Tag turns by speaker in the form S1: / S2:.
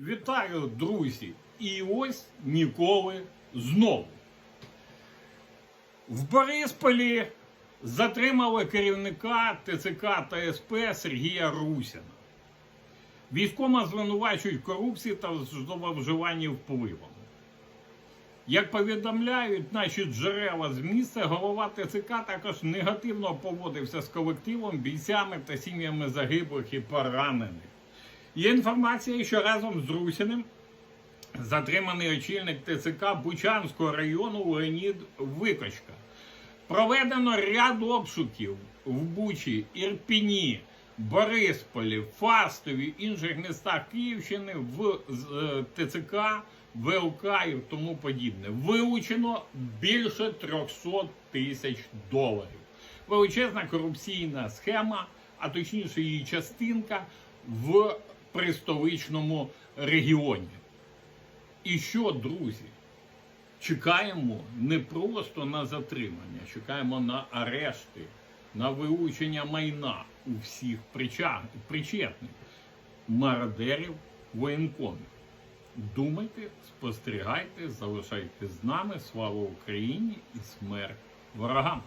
S1: Вітаю, друзі! І ось ніколи знову. В Борисполі затримали керівника ТЦК та СП Сергія Русіна. Військома звинувачують корупції та зловживанні впливом. Як повідомляють наші джерела з місця, голова ТЦК також негативно поводився з колективом, бійцями та сім'ями загиблих і поранених. Є інформація, що разом з Русіним затриманий очільник ТЦК Бучанського району Леонід Викочка. Проведено ряд обшуків в Бучі, Ірпіні, Борисполі, Фастові, інших містах Київщини в е, ТЦК, ВЛК і тому подібне. Вилучено більше 300 тисяч доларів. Величезна корупційна схема, а точніше її частинка в пристоличному регіоні. І що, друзі? Чекаємо не просто на затримання, чекаємо на арешти, на вилучення майна у всіх причетних мародерів воєнкомів. Думайте, спостерігайте, залишайтесь з нами. Слава Україні і смерть ворогам!